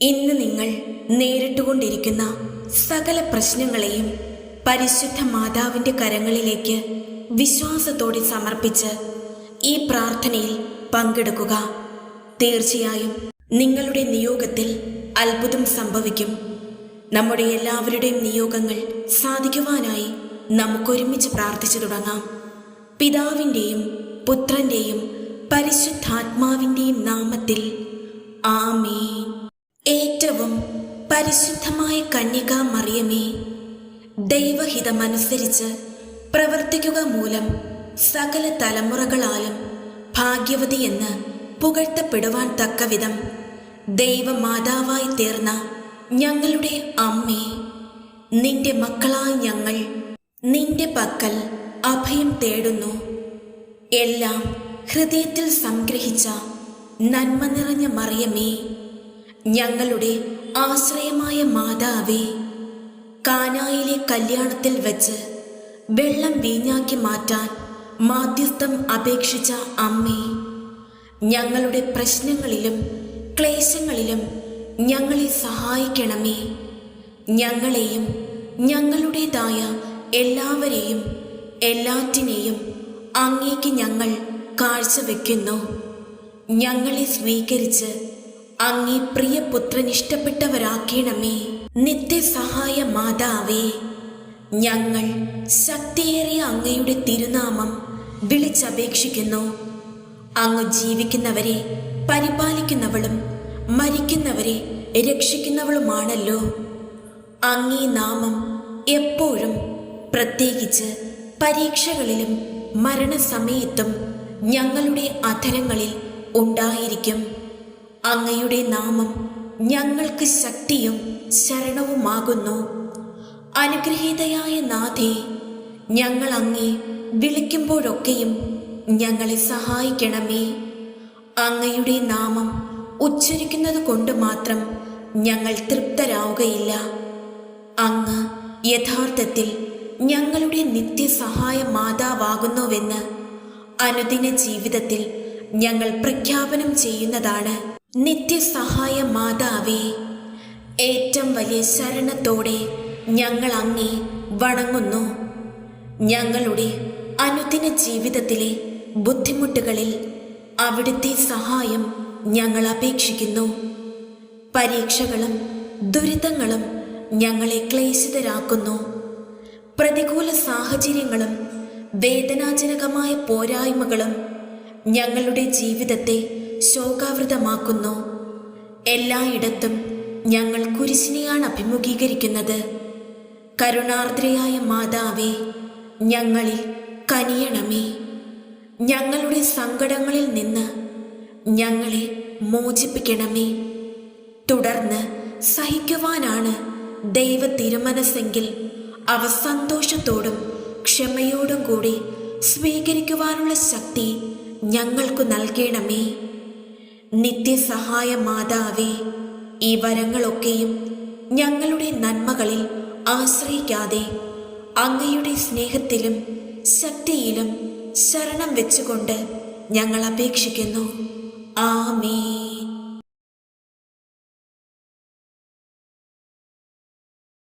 ഇന്ന് നിങ്ങൾ നേരിട്ടുകൊണ്ടിരിക്കുന്ന സകല പ്രശ്നങ്ങളെയും പരിശുദ്ധ മാതാവിന്റെ കരങ്ങളിലേക്ക് വിശ്വാസത്തോടെ സമർപ്പിച്ച് ഈ പ്രാർത്ഥനയിൽ പങ്കെടുക്കുക. തീർച്ചയായും നിങ്ങളുടെ നിയോഗത്തിൽ അത്ഭുതം സംഭവിക്കും. നമ്മുടെ എല്ലാവരുടെയും നിയോഗങ്ങൾ സാധിക്കുവാനായി നമുക്കൊരുമിച്ച് പ്രാർത്ഥിച്ചു തുടങ്ങാം. പിതാവിന്റെയും പുത്രന്റെയും പരിശുദ്ധാത്മാവിന്റെയും നാമത്തിൽ ആമേൻ. ഏറ്റവും പരിശുദ്ധമായ കന്യക മറിയമേ ദൈവഹിതമനുസരിച്ച് പ്രവർത്തിക്കുക മൂലം സകല തലമുറകളാലും ഭാഗ്യവതി എന്ന് പുകഴ്ത്തപ്പെടുവാൻ തക്കവിധം ദൈവമാതാവായി തീർന്ന ഞങ്ങളുടെ അമ്മേ നിന്റെ മക്കളായ ഞങ്ങൾ നിന്റെ പക്കൽ അഭയം തേടുന്നു. എല്ലാം ഹൃദയത്തിൽ സംഗ്രഹിച്ച നന്മ നിറഞ്ഞ മറിയമേ ഞങ്ങളുടെ ആശ്രയമായ മാതാവേ കാനായിലെ കല്യാണത്തിൽ വച്ച് വെള്ളം വീഞ്ഞാക്കി മാറ്റാൻ മാധ്യസ്ഥം അപേക്ഷിച്ച അമ്മേ ഞങ്ങളുടെ പ്രശ്നങ്ങളിലും ക്ലേശങ്ങളിലും ഞങ്ങളെ സഹായിക്കണമേ. ഞങ്ങളെയും ഞങ്ങളുടേതായ എല്ലാവരെയും എല്ലാറ്റിനെയും അങ്ങേക്ക് ഞങ്ങൾ കാഴ്ചവെക്കുന്നു. ഞങ്ങളെ സ്വീകരിച്ച് അങ്ങേ പ്രിയപുത്രനിഷ്ടപ്പെട്ടവരാക്കണമേ നിത്യസഹായ മാതാവേ ഞങ്ങൾ ശക്തിയേറിയ അങ്ങയുടെ തിരുനാമം വിളിച്ചപേക്ഷിക്കുന്നു. അങ്ങ് ജീവിക്കുന്നവരെ പരിപാലിക്കുന്നവളും മരിക്കുന്നവരെ രക്ഷിക്കുന്നവളുമാണല്ലോ. അങ്ങേ നാമം എപ്പോഴും പ്രത്യേകിച്ച് പരീക്ഷകളിലും മരണസമയത്തും ഞങ്ങളുടെ അധരങ്ങളിൽ ഉണ്ടായിരിക്കും. അങ്ങയുടെ നാമം ഞങ്ങൾക്ക് ശക്തിയും ശരണവുമാകുന്നു. അനുഗ്രഹീതയായ നാഥേ ഞങ്ങൾ അങ്ങേ വിളിക്കുമ്പോഴൊക്കെയും ഞങ്ങളെ സഹായിക്കണമേ. അങ്ങയുടെ നാമം ഉച്ചരിക്കുന്നത് കൊണ്ട് മാത്രം ഞങ്ങൾ തൃപ്തരാവുകയില്ല. അങ്ങ് യഥാർത്ഥത്തിൽ ഞങ്ങളുടെ നിത്യസഹായ മാതാവാകുന്നുവെന്ന് അനുദിന ജീവിതത്തിൽ ഞങ്ങൾ പ്രഖ്യാപനം ചെയ്യുന്നതാണ്. നിത്യസഹായ മാതാവേ ഏറ്റവും വലിയ ശരണത്തോടെ ഞങ്ങൾ അങ്ങേ വണങ്ങുന്നു. ഞങ്ങളുടെ അനുദിന ജീവിതത്തിലെ ബുദ്ധിമുട്ടുകളിൽ അവിടുത്തെ സഹായം ഞങ്ങൾ അപേക്ഷിക്കുന്നു. പരീക്ഷകളും ദുരിതങ്ങളും ഞങ്ങളെ ക്ലേശിതരാക്കുന്നു. പ്രതികൂല സാഹചര്യങ്ങളും വേദനാജനകമായ പോരായ്മകളും ഞങ്ങളുടെ ജീവിതത്തെ ശോകാവൃതമാക്കുന്നു. എല്ലായിടത്തും ഞങ്ങൾ കുരിശിനെയാണ് അഭിമുഖീകരിക്കുന്നത്. കരുണാർദ്രയായ മാതാവേ ഞങ്ങളിൽ കനിയണമേ. ഞങ്ങളുടെ സങ്കടങ്ങളിൽ നിന്ന് ഞങ്ങളെ മോചിപ്പിക്കണമേ. തുടർന്ന് സഹിക്കുവാനാണ് ദൈവ തിരുമനസ്സെങ്കിൽ അവ സന്തോഷത്തോടും ക്ഷമയോടും കൂടി സ്വീകരിക്കുവാനുള്ള ശക്തി ഞങ്ങൾക്ക് നൽകണമേ. നിത്യസഹായ മാതാവേ ഈ വരങ്ങളൊക്കെയും ഞങ്ങളുടെ നന്മകളിൽ ആശ്രയിക്കാതെ അങ്ങയുടെ സ്നേഹത്തിലും ശക്തിയിലും ശരണം വെച്ചുകൊണ്ട് ഞങ്ങൾ അപേക്ഷിക്കുന്നു. ആമേ